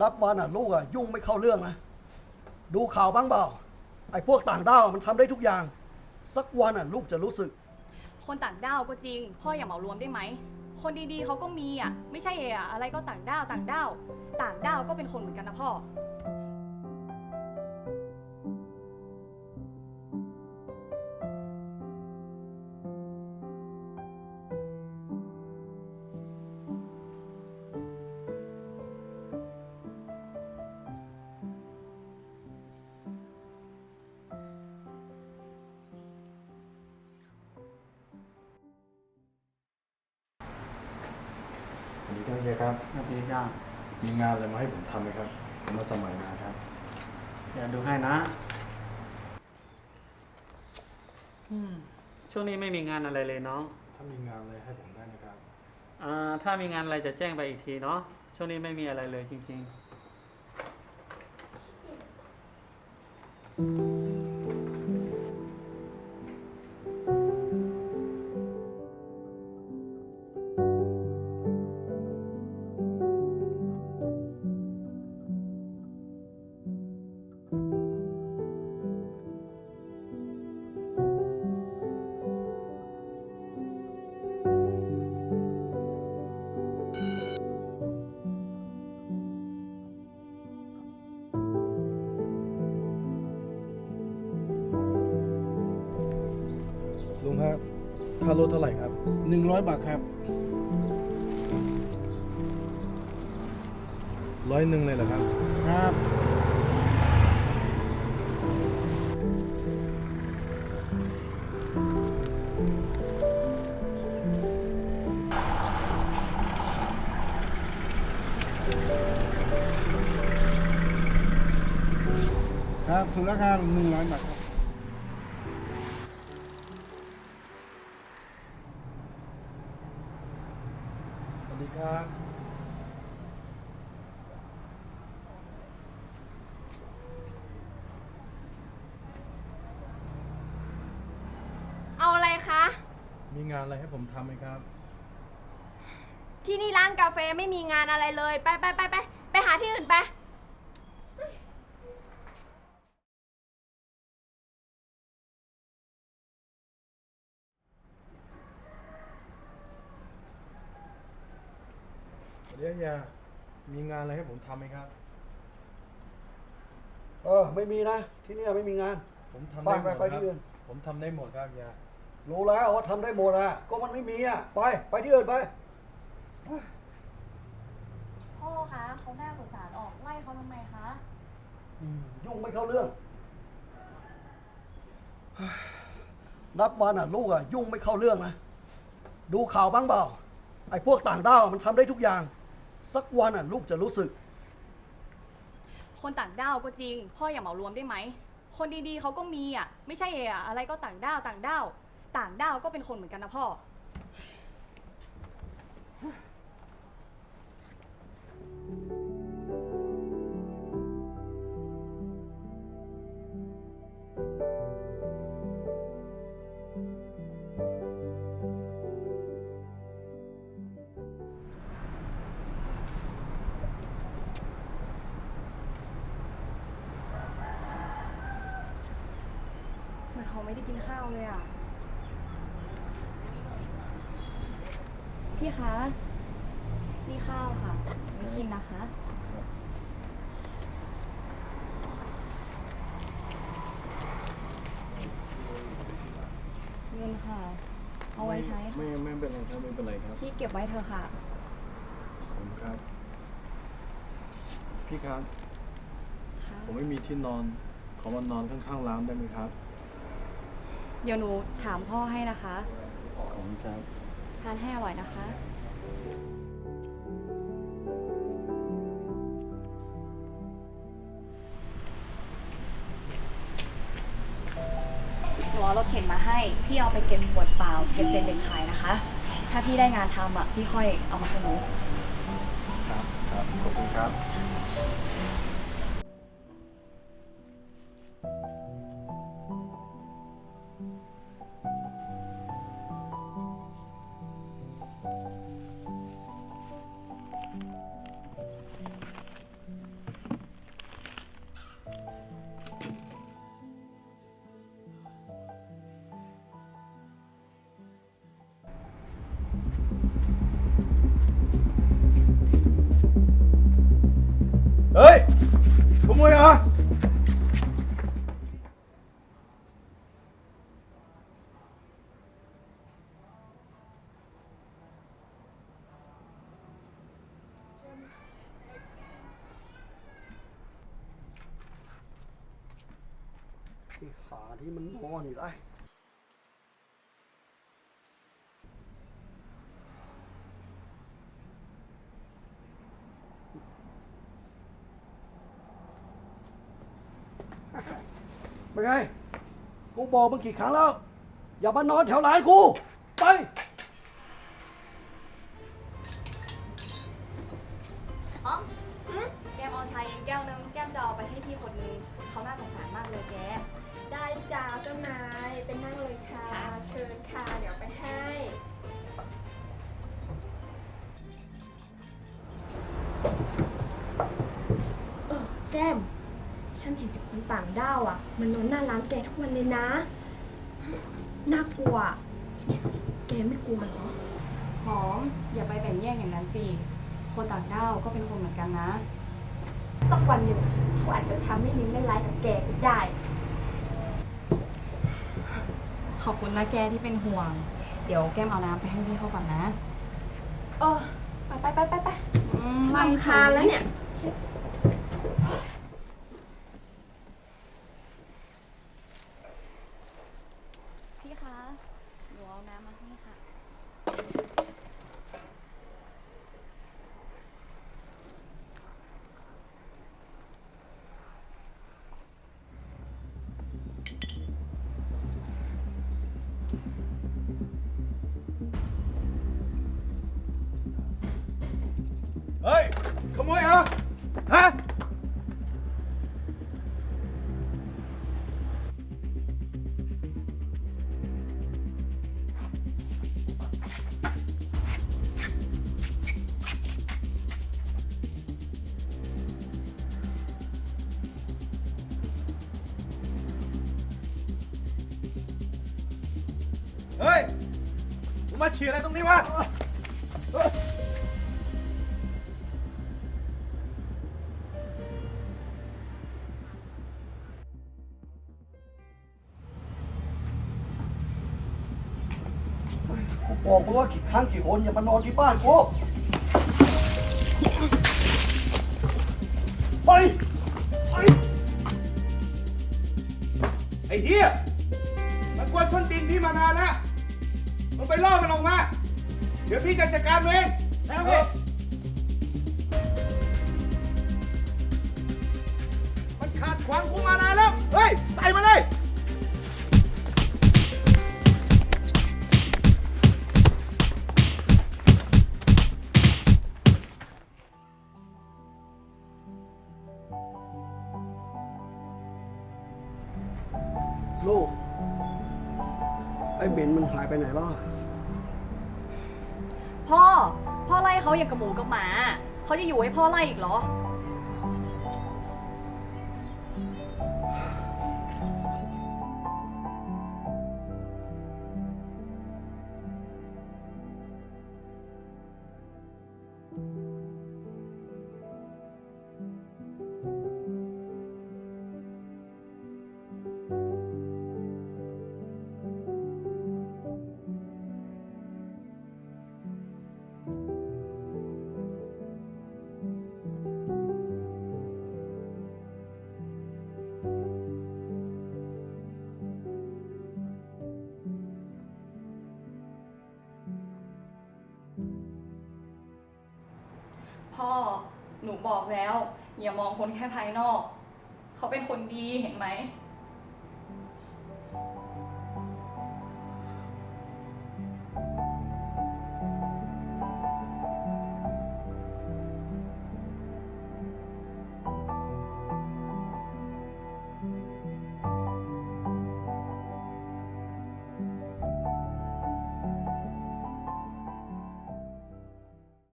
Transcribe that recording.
นับวันอะลูกอะยุ่งไม่เข้าเรื่องนะ ดูข่าวบ้างเปล่า ไอ้พวกต่างด้าวอะมันทำได้ทุกอย่าง สักวันอะลูกจะรู้สึก คนต่างด้าวก็จริง พ่ออย่าเหมารวมได้ไหม คนดีๆเขาก็มีอะ ไม่ใช่เอะอะไรก็ต่างด้าวต่างด้าว ต่างด้าวก็เป็นคนเหมือนกันนะพ่อ สวัสดีครับเฮียครับสวัสดีจ้ามีงานอะไรมาให้ผมทำไหมครับผมมาสมัครงานครับ เดี๋ยวดูให้นะอืมช่วงนี้ไม่มีงานอะไรเลยน้องถ้ามีงานอะไรให้ผมได้นะครับอ่าถ้ามีงานอะไรจะแจ้งไปอีกทีเนาะช่วงนี้ไม่มีอะไรเลยจริงลุ ค่ารถเท่าไหร่ครับ หนึ่งร้อยบาทครับ ร้อยหนึ่งเลยเหรอครับ ครับ ครับถึงราคาหนึ่งร้อยบาทครับ ดีครับเอาอะไรคะ มีงานอะไรให้ผมทำไหมครับ ที่นี่ร้านกาแฟไม่มีงานอะไรเลย ไปไปไปไปไปหาที่อื่นไป สวัสดีครับเฮียมีงานอะไรให้ผมทำไหมครับ เออ ไม่มีนะ ที่เนี่ยไม่มีงาน ผมทำได้หมดไปไปครัที่อื่น ผมทำได้หมดครับเฮียรู้แล้วว่าทำได้หมดอะ ก็มันไม่มีอะ ไป ไปที่อื่นไป พ่อคะเขาน่าสงสารออกไล่เขาทำไมคะ ยุ่งไม่เข้าเรื่อง นับวันอะลูกอะยุ่งไม่เข้าเรื่องนะ ดูข่าวบ้างเปล่า ไอ้พวกต่างด้าวอะมันทำได้ทุกอย่าง สักวันอะลูกจะรู้สึก คนต่างด้าวก็จริง พ่ออย่าเหมารวมได้ไหม คนดีๆเขาก็มีอะ ไม่ใช่เอะอะไรก็ต่างด้าวต่างด้าว ต่างด้าวก็เป็นคนเหมือนกันนะพ่อ ไม่ได้กินข้าวเลยอะ พี่คะ นี่ข้าวค่ะไม่กินนะคะ เงินค่ะ เอาไว้ใช้ค่ะ ไม่ไม่เป็นไรครับไม่เป็นไรครับพี่เก็บไว้เถอะค่ะขอบคุณครับ พี่ครับ ค่ะ ผมไม่มีที่นอน ขอมานอนข้างๆร้านได้ไหมครับ เดี๋ยวหนูถามพ่อให้นะคะ ขอบคุณครับ ทานให้อร่อยนะคะ หนูเอารถเข็นมาให้ พี่เอาไปเก็บขวดเปล่า เก็บเศษเหล็กขายนะคะ ถ้าพี่ได้งานทำอะ พี่ค่อยเอามาคืนหนู ครับ ครับ ขอบคุณครับ อไอ้หาที่มันนอนอยู่ได้ เป็นไง กูบอกมึงกี่ครั้งแล้ว อย่ามานอนแถวหลานกู ไป อ๋อแก้มเอาชายเองแก้วนึงแก้มจะเอาไปให้พี่คนนึงเขาน่าสงสารมากเลยแก ได้จ้าเจ้านายเป็นนั่งเลยค่ะ ค่ะ เชิญค่ะ เดี๋ยวไปให้ เออแก้ม ฉันเห็นไอ้คนต่างด้าวอะ มันนอนหน้าร้านแกทุกวันเลยนะ น่ากลัวอะแกไม่กลัวเหรอ หอม อย่าไปแบ่งแยกอย่างนั้นสิ คนต่างด้าวก็เป็นคนเหมือนกันนะ สักวันหนึ่งเขาอาจจะทำให้นิ้งได้ร้ายกับแกก็ได้ ขอบคุณนะแกที่เป็นห่วง เดี๋ยวแก้มเอาน้ำไปให้พี่เขาก่อนนะ เออ ไปไปไปไปไปอืมลำคาญแล้วเนี่ย พี่คะหนู เอาน้ำมาให้ค่ะ เฮ้ย ขโมยเหรอฮะ เฮ้ยมึงมาฉี่อะไรตรงนี้วะกูบอกมึงว่ากี่ครั้งกี่คนอย่ามานอนที่บ้านกูไปไปไอ้เฮียมันกวนส้นตีนพี่มานานแล้ว มึงไปล่อมันออกมา เดี๋ยวพี่จะจัดการมันเองแล้วพี่มันขาดขวางกูมานานแล้ว เฮ้ย ใส่มาเลย ลูก ไอ้เบนมันหายไปไหนแล้วอะ อไล่เขาอย่างกับหมูกับหมา เขาจะอยู่ให้พ่อไล่อีกเหรอ นูบอกแล้ว อย่ามองคนแค่ภายนอก เขาเป็นคนดีเห็นไหม